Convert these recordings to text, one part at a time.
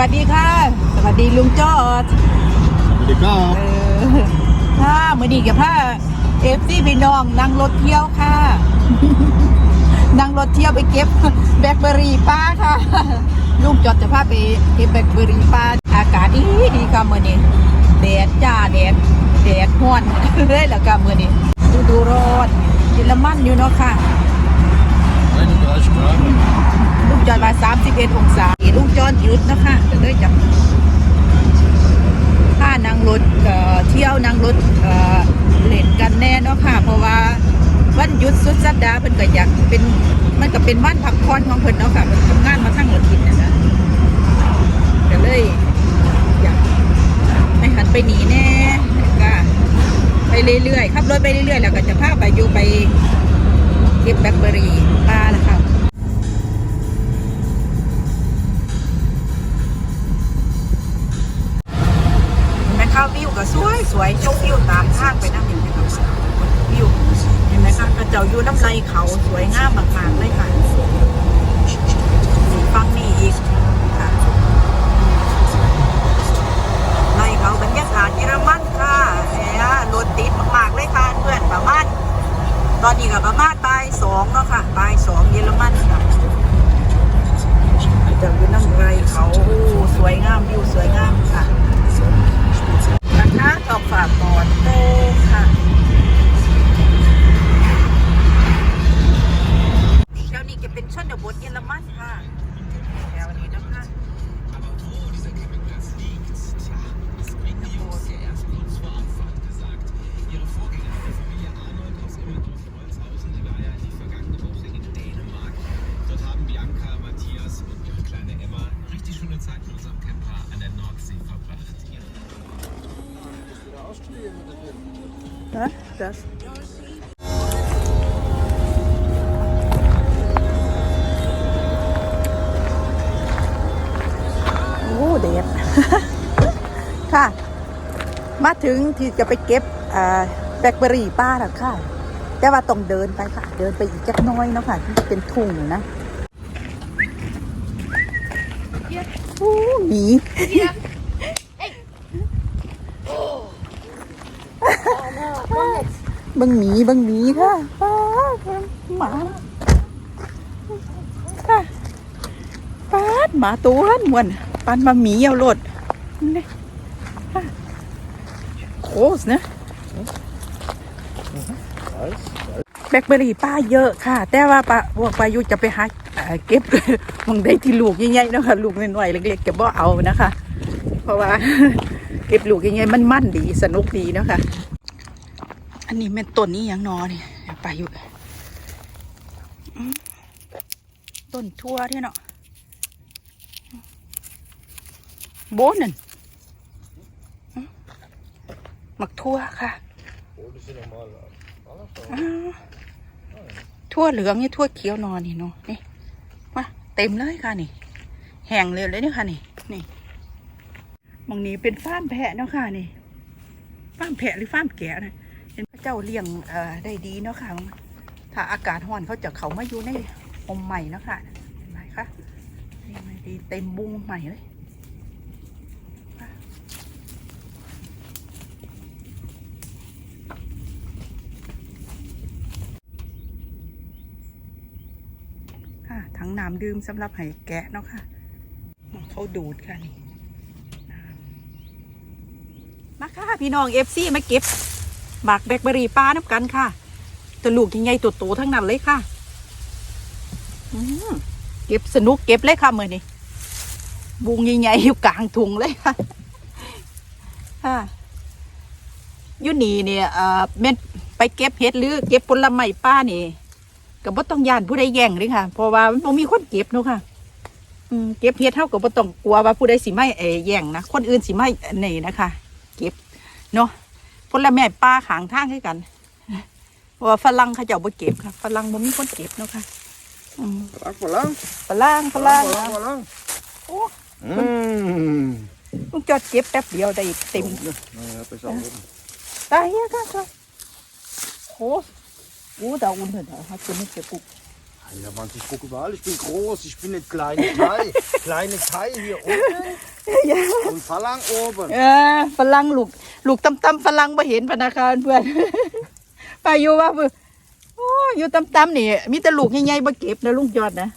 วัสดีค่ะ สวัสดีลุงจอดสวัสดีครัเอบอค่ะมือดีกับผ้าเอฟซีพี่น้องนั่งรถเที่ยวค่ะ นั่งรถเที่ยวไปเก็บแบล็คเบอร์รี่ป้าค่ะ ลุงจอดจะพาไปเก็บแบล็คเบอร์รี่ป้าอากาศดีดีค่ะมื่อนี้แดดจ้าแดดแดดห้อนเลยแล้วค่ะมื่อนี้ฤดูร้อนเยอรมันอยู่เนาะค่ะ31 Grad. ลูกจอดมา31องศา ลูกจอดหยุดนะคะก็เลยจะพานั่งรถเที่ยวนั่งรถเล่นกันแน่เนาะค่ะ เพราะว่าวันหยุดสุดสัปดาห์เพิ่นก็อยากเป็นมันก็เป็นวันพักผ่อนของเพิ่นเนาะค่ะเพิ่นทำงานมาทั้งอาทิตย์นะนะก็เลยอยากให้หันไปหนีแน่ก็ไปเรื่อยๆขับรถไปเรื่อยๆแล้วก็จะพาไปอยู่ไปเก็บแบล็คเบอรี่ป้านะคะ ก็สวยสวยชมวิวตามทางไปนะเห็นไหมคะวิวเห็นไหมคะกระเจ้าอยู่น้ำไรเขาสวยงามมากๆเลยค่ะฟังนี่อีกค่ะไรเขาบรรยากาศเยอรมันค่ะแหมรถติดมากๆเลยค่ะเพื่อนประมาณตอนนี้ก็ประมาณบ่ายสองเนาะค่ะบ่ายสองเยอรมันค่ะเจ้าอยู่น้ำไรเขาสวยงามวิวสวย อกฝากบอดโต้ค่ะแถวนี้จะเป็นชนบทเยอรมันค่ะ ฮะ das โอ้เด็ดค่ะ มาถึงที่จะไปเก็บอ่าแบล็คเบอร์รี่ป้าแล้วค่ะ แต่ว่าต้องเดินไปค่ะ เดินไปอีกจักหน้อยเนาะค่ะที่จะเป็นทุ่งนะโอ้หมี บังหมีบังหมีค่ะป้าหมาค่ะป้าดหมาตัวหันมวนปันมาหมีเอาโลดนี่โคสนะแบล็คเบอรี่ป้าเยอะค่ะ แต่ว่าป้าพวกป้ายุจะไปหาเก็บมองได้ที่ลูกใหญ่ๆนะคะลูกน้อยๆเล็กๆจะบ่เอานะคะ เพราะว่าเก็บลูกใหญ่ๆมันมั่นดีสนุกดีนะคะ อันนี้แม่นต้นนี้ยังนอนี่ไปอยู่ต้นทั่วที่เนาะโบนนั่นหมักทั่วค่ะทั่วเหลืองนี่ทั่วเขียวนอนนี่เนาะนี่มาเต็มเลยค่ะนี่ แห้งเลยเลยนี่ค่ะนี่นี่มองนี้เป็นฟ้ามแพะเนาะค่ะนี่ฟ้ามแพะหรือฟ้ามแกะนะ เห็นพระเจ้าเลี้ยงได้ดีเนาะค่ะ ถ้าอากาศร้อนเขาจะเขามาอยู่ในอมใหม่เนาะค่ะเห็นไหมคะนี่มันดีเต็มบุงใหม่เลยค่ะถังน้ำดื่มสำหรับให้แกะเนาะค่ะ เขาดูดค่ะนี่มาค่ะ พี่น้องเอฟซีมาเก็บ หมากแบล็คเบอร์รี่ป้าน้ำกันค่ะตัวลูกยังไงตัวโตทั้งนั้นเลยค่ะเก็บสนุกเก็บเลยค่ะเมือนี้บุงใหญ่ๆอยู่กลางถุงเลยค่ะค่ะยุนีเนี่ยเอ่อแม่นไปเก็บเห็ดหรือเก็บผลไม้ป้านี่ก็บ่ต้องย่านผู้ใดแย่งเลยค่ะ เพราะว่ามันมีคนเก็บเนาะค่ะอืมเก็บเห็ดเท่ากับบ่ต้องกลัวว่าผู้ใดสิไม่เอแย่งนะคนอื่นสิไม่นี่นะคะ เก็บเนาะ ผลไม้ป้าขางทางให้กันเพราะว่าฝรั่งเขาเจ้าบ่เก็บค่ะฝรั่งบ่มีคนเก็บเนาะค่ะอืม Voilà, ฝรั่งฝรั่ง voilà, voilà. โอ้ Mmh. ลุงจอดเก็บแป๊บเดียวได้เต็ม Ja, pass auf. ตายเนี่ยค่ะค่ะโอ้โหดาวอุ่นเถอะเถอะค่ะคุณไม่เก็บปุ๊บ Ja, Mann, ich gucke überall. Ich bin groß, ich bin nicht kleine Kai. kleine Kai hier unten. Und Phalang oben. เออฝรั่งลูกลูกตำตำๆฝรั่งมาเห็นพนักงานเพื่อนไปอยู่ว่าเพื่อนโอ้อยู่ตำตำๆนี่มีแต่ลูกใหญ่ๆมาเก็บนะลุงจอดนะ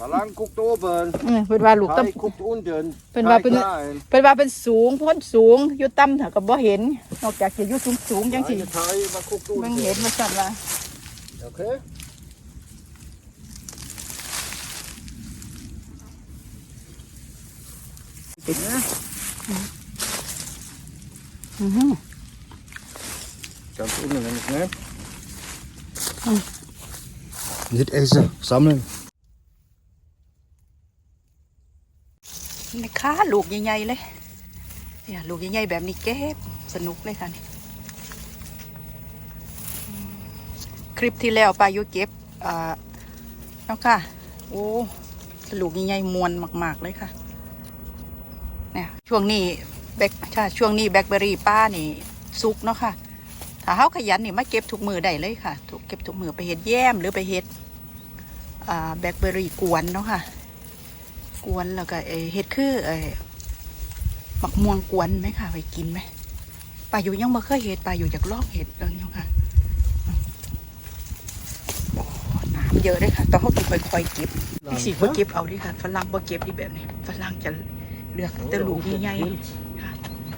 Phalang guckt oben. เออเพื่อนว่าลูกตำ Kai guckt unten. Wenn Kai wir bin- klein. เป็นว่าเป็นสูงพ้นสูงอยู่ต่ำเถอะก็บ่เห็น นอกจากจะอยู่สูงสูงๆจังสิ Kleine Kai, man guckt มัน unten. เห็นมาสั่นละ Okay? อื้ อหือ Ganz unten nämlich, ne? Hm. Nicht essen, sammeln. นี่ค่ะลูกใหญ่ๆเลยเนี่ยลูกใหญ่ๆแบบนี้เก็บสนุกเลยค่ะนี่อืมคลิปที่แล้วปายุเก็บอ่าเนาะค่ะ โอ้ลูกใหญ่ๆมวนมาก ๆ เลยค่ะ เนี่ยช่วงนี้แบกใช่ช่วงนี้แบล็คเบอรี่ป้านี่สุกเนาะค่ะถ้าเฮาขยันนี่มาเก็บทุกมือได้เลยค่ะถูกเก็บทุกมือไปเฮ็ดแย้มหรือไปเฮ็ดอ่าแบล็คเบอรี่กวนเนาะค่ะ กวนแล้วก็เอ่อเฮ็ดคือเอ่อหมักม่วงกวนไหมค่ะ ไปกินไหมปลาอยู่ยังบ่เคยเฮ็ดปลาอยู่จากลอกเฮ็ดแล้วเนี่ยค่ะโอ้น้ำเยอะเลยค่ะต้องเขาต้องค่อยๆเก็บนี่สิบ่เก็บเอาดิค่ะฝรั่งบ่เก็บดิแบบนี้ฝรั่งจะ เลือกแต่ลูกใหญ่ๆค่ะ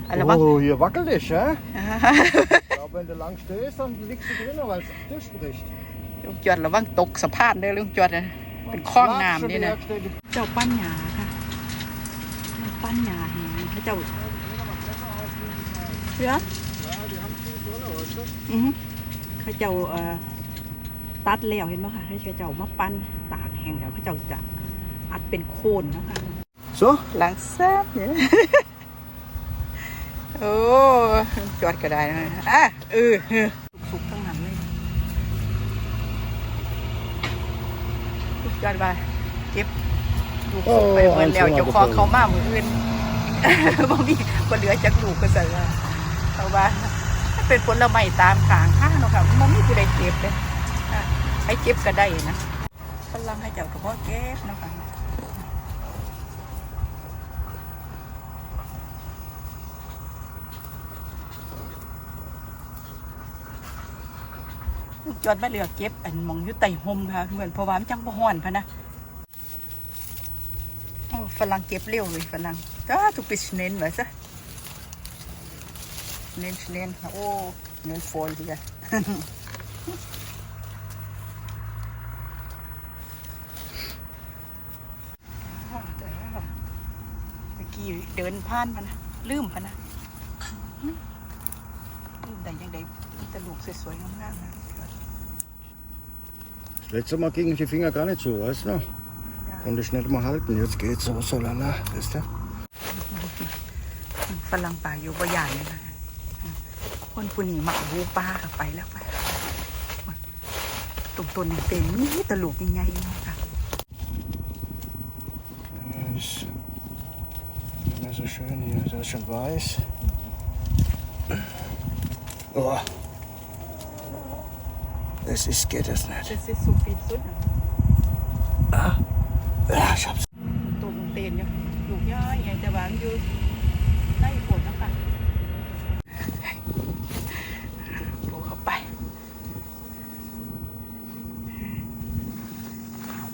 อะไรบ้าง Oh, hier wackelt es, hä? Ich glaube, wenn du lang stehst, dann liegst du drin, weil es durchbricht. ลุงจวดระวังตกสะพานเด้อลุงจวดนะเป็นคลองน้ำนี่นะ Werkstätte. เจ้าปั้นหยาค่ะปั้นหยาแหงพระเจ้าเสือ Ja, die haben viel Sonne, weißt du? อือฮึเขาเจ้าเอ่อตัดแล้วเห็นไหมคะเขาเจ้ามาปั้นตากแห้งแล้วเขาเจ้าจะอัดเป็นโคนเนาะคะ So? หลังแซ่บเนี่ยโอ้จอดก็ได้นะอะเออเออสุกๆทั้งนั้นเลยจอดไปเก็บลูกสุกไปหมดแล้วเจ้าของเขามามืออื่นบ่มีคนเหลือจากลูกก็สั่นว่าเอาว่าถ้าเป็นผลไม้ตามขางข้างเนาะค่ะมันมีผู้ใดเก็บเลยอะให้เก็บก็ได้นะฝรั่งให้เจ้าก็บ่เก็บเนาะค่ะ จอดมาเหลือเก็บอันมองอยู่ใต้ห่มค่ะเหมือนเพราะว่ามันจังบ่ฮ้อนพะนะโอ้ฝรั่งเก็บเร็วเลยฝรั่งจ้าทุกปีชเน้นไว้ซะเนนเนนค่ะโอ้เน้นโฟลดีอะอ้าเมื่อกี้เดินผ่านพะนะลืมพะนะลืมได้ยังไงมีแต่ลูกสวยๆงามๆนะ Das letzte Mal gingen die Finger gar nicht so, weißt du noch? Konnte ich nicht mal halten. Jetzt geht's so, so lala. Weißt du? ฝรั่งป่าอยู่บ่ใหญ่เลยนะคนผู้นี้มักบูปลากับไปแล้วไปตรงต้นนี่เป็นนี่ตะลูกใหญ่ๆเนาะค่ะ Ist immer so schön hier. Das ist schon weiß. Oh. Das ist, geht das nicht. จะเสียสูฟีดสุดนะ Ja, ich hab's. ตัวมันเต็นเนี่ยลูกย่อยใหญ่แต่ว่ามันอยู่ใต้ฝนเนาะคะปูเข้าไป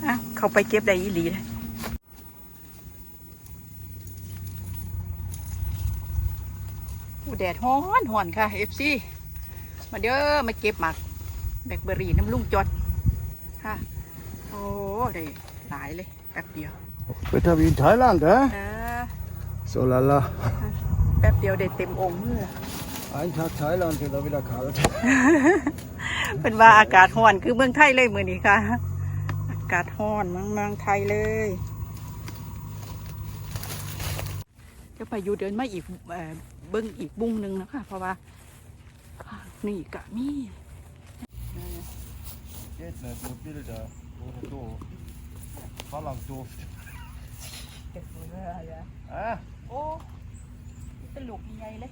อะเข้าไปเก็บได้อีหลีเลยอู้แดดฮ้อนฮ้อนค่ะเอฟซีมาเด้อมาเก็บหมัก แบล็คเบอร์รี่น้ำลุงจอดค่ะโอ้ได้หลายเลยแป๊บเดียว Wetter wie in Thailand, hä? เออ So lala. แป๊บเดียวได้เต็มองค์เลย Ein Tag Thailand, wird auch wieder kalt. เป็นว่าอากาศร้อนคือเมืองไทยเลยมือนี้ค่ะ อากาศร้อนเมืองเมืองไทยเลยเดี๋ยวไปอยู่เดินมาอีกเอ่อเบิ้งอีกบุ้งหนึ่งนะคะเพราะว่านี่กะมี Geht nicht, nur Bilder. Ohne doof. Phalang Duft. อะโอ้ตลกใหญ่เลย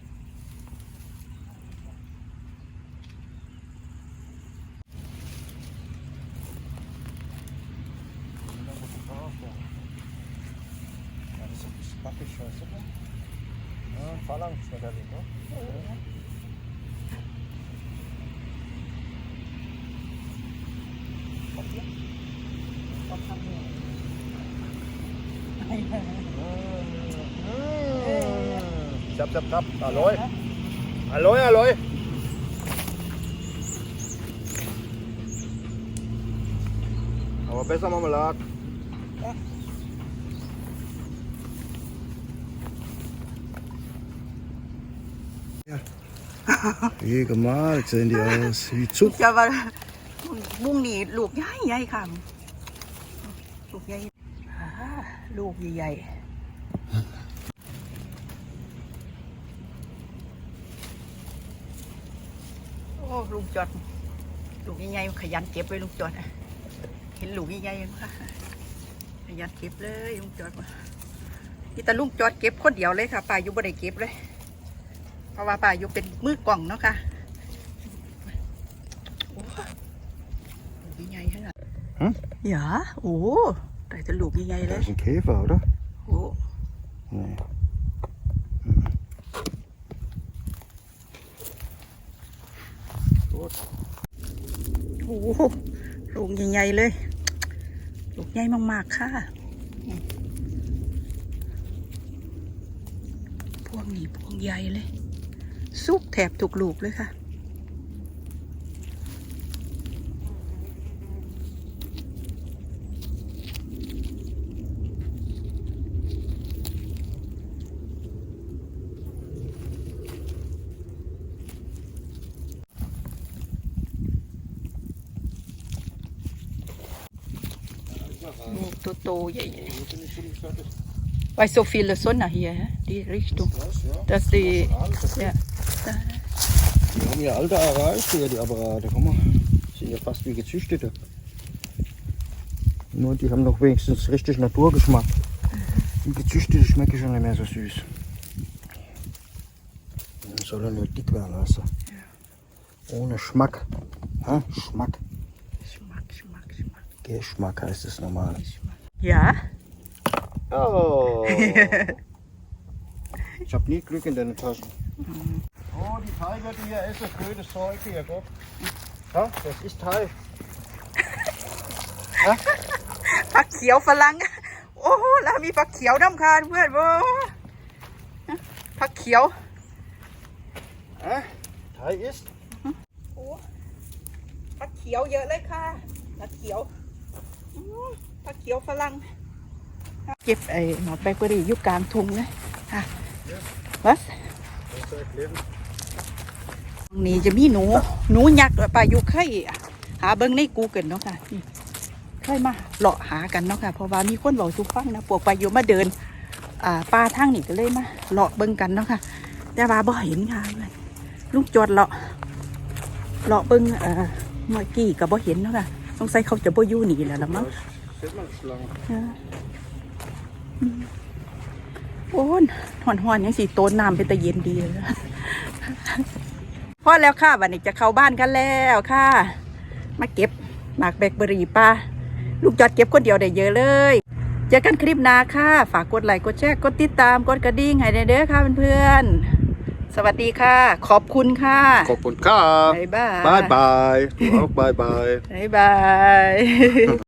Ja, จับจับจับอร่อยอร่อยอร่อยเอาไปสมามาลาด Wie gemalt sehen die aus, wie Zucker. จะว่า บุ้งนี่ลูกใหญ่ใหญ่ค่ะลูกใหญ่ลูกใหญ่โอ้ลุงจอดลูกใหญ่ๆขยันเก็บไว้ลุงจอดเห็นลูกใหญ่ๆมั้ยคะขยันเก็บเลยลุงจอดนี่แต่ลุงจอดเก็บคนเดียวเลยค่ะป้าอยู่บ่ได้เก็บเลย เพราะว่าป้าอยู่เป็นมือกล่องเนาะค่ะ โอ้ลูกใหญ่ขนาด ฮะอย่าโอ้ได้แต่ลูกใหญ่ๆเล Das ย ist ein Käfer, oder? โอ้ Nee. โหลูกใหญ่ๆเลย ลูกใหญ่มากๆค่ะอืมพวงนี้พวงใหญ่เลย สุกแถบถูกลูกเลยค่ะ โตๆใหญ่ๆ Weil so viele Sonne hier, hä? die Richtung. Das, ja. Das die, Alles. ja. Die haben ihr Alter erreicht hier, die Apparate. Guck mal. Sind ja fast wie gezüchtete. Nur die haben doch wenigstens richtig Naturgeschmack. Die gezüchtete schmecken schon nicht mehr so süß. Man soll er nur dick werden lassen. Ohne Schmack. Ha? Schmack. Schmack, Schmack, Schmack. Geschmack heißt es normal. Ja, Oh. ich hab nie Glück in deinen Taschen. Oh, die Tiger, die hier essen, blödes Zeug hier, guck. Ja, das ist Teig. ผักเขียวฝรั่ง โอ้โหแล้วมีผักเขียวน้ำคานเพื่อนโว้ผักเขียว Ja, Teig ist. โอ้ผักเขียวเยอะเลยค่ะผักเขียวอืม ผักเขียวฝรั่งเก็บไอ้หมอแบล็คเบอรี่อยู่กลางทุ่งนะค่ะวัสตรงนี้จะมีหนูหนูยักษ์ปลายุเคยหาเบิ้งในกูเกิลเนาะค่ะนี่เคยมาเลาะหากันเนาะค่ะเพราะว่ามีคนบอกทุกฟังนะพวกปลายุมาเดินอ่าป่าทางนี่ก็เลยมาเลาะเบิ้งกันเนาะค่ะแต่ว่าบ่เห็นค่ะลุงจอดเลาะเลาะเบิ้งเอ่อเมื่อกี้ก็บ่เห็นเนาะค่ะสงสัยเขาจะบ่ยู่นี่แหล้วละมั้ง Da sieht man Schlange. โอ้นหอนหอนๆยังสีโตนน้ำเป็นตะเย็นดีเลยพอแล้วค่ะวันนี้จะเข้าบ้านกันแล้วค่ะ มาเก็บหมากแบกเบอรี่ป้าลูกจอดเก็บคนเดียวได้เยอะเลยเจอกันคลิปหน้าค่ะ ฝากกดไลค์กดแชร์กดติดตามกดกระดิ่งให้ได้เด้อค่ะเพื่อนๆสวัสดีค่ะ ขอบคุณค่ะ Kopf und K. บ๊ายบาย Bye bye. Du auch bye bye. บ๊ายบาย